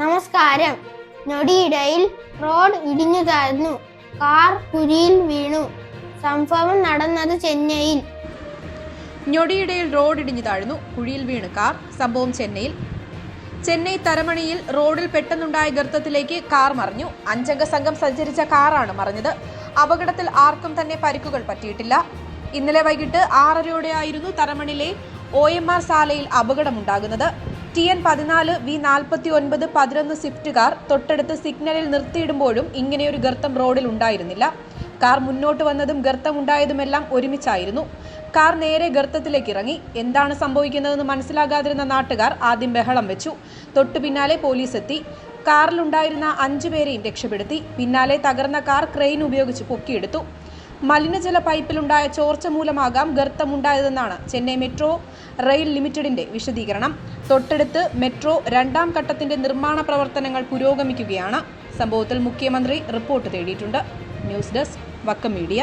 നമസ്കാരം. നൊടിയിടയിൽ റോഡ് ഇടിഞ്ഞു താഴ്ന്നു കാർ കുഴിയിൽ വീണു. സംഭവം നടന്നത് ചെന്നൈയിൽ. ഞൊടിയിടയിൽ റോഡ് ഇടിഞ്ഞു താഴ്ന്നു. കുഴിയിൽ വീണ് കാർ. സംഭവം ചെന്നൈയിൽ. ചെന്നൈ തരമണിയിൽ റോഡിൽ പെട്ടെന്നുണ്ടായ ഗർത്തത്തിലേക്ക് കാർ മറിഞ്ഞു. അഞ്ചംഗ സംഘം സഞ്ചരിച്ച കാറാണ് മറിഞ്ഞത്. അപകടത്തിൽ ആർക്കും തന്നെ പരിക്കുകൾ പറ്റിയിട്ടില്ല. ഇന്നലെ വൈകിട്ട് ആറരയോടെയായിരുന്നു തരമണിലെ ഒ എം ആർ സാലയിൽ അപകടമുണ്ടാകുന്നത്. ടി എൻ പതിനാല് വി നാൽപ്പത്തി ഒൻപത് പതിനൊന്ന് സ്വിഫ്റ്റ് കാർ തൊട്ടടുത്ത് സിഗ്നലിൽ നിർത്തിയിടുമ്പോഴും ഇങ്ങനെയൊരു ഗർത്തം റോഡിൽ ഉണ്ടായിരുന്നില്ല. കാർ മുന്നോട്ട് വന്നതും ഗർത്തം ഉണ്ടായതുമെല്ലാം ഒരുമിച്ചായിരുന്നു. കാർ നേരെ ഗർത്തത്തിലേക്ക് ഇറങ്ങി. എന്താണ് സംഭവിക്കുന്നതെന്ന് മനസ്സിലാകാതിരുന്ന നാട്ടുകാർ ആദ്യം ബഹളം വെച്ചു. തൊട്ടു പിന്നാലെ പോലീസ് എത്തി. കാറിലുണ്ടായിരുന്ന അഞ്ചു പേരെയും രക്ഷപ്പെടുത്തി. പിന്നാലെ തകർന്ന കാർ ക്രെയിൻ ഉപയോഗിച്ച് പൊക്കിയെടുത്തു. മലിനജല പൈപ്പിലുണ്ടായ ചോർച്ച മൂലമാകാം ഗർത്തമുണ്ടായതെന്നാണ് ചെന്നൈ മെട്രോ റെയിൽ ലിമിറ്റഡിന്റെ വിശദീകരണം. തൊട്ടടുത്ത് മെട്രോ രണ്ടാം ഘട്ടത്തിന്റെ നിർമ്മാണ പ്രവർത്തനങ്ങൾ പുരോഗമിക്കുകയാണ്. സംഭവത്തിൽ മുഖ്യമന്ത്രി റിപ്പോർട്ട് തേടിയിട്ടുണ്ട്. News desk Vakkom media.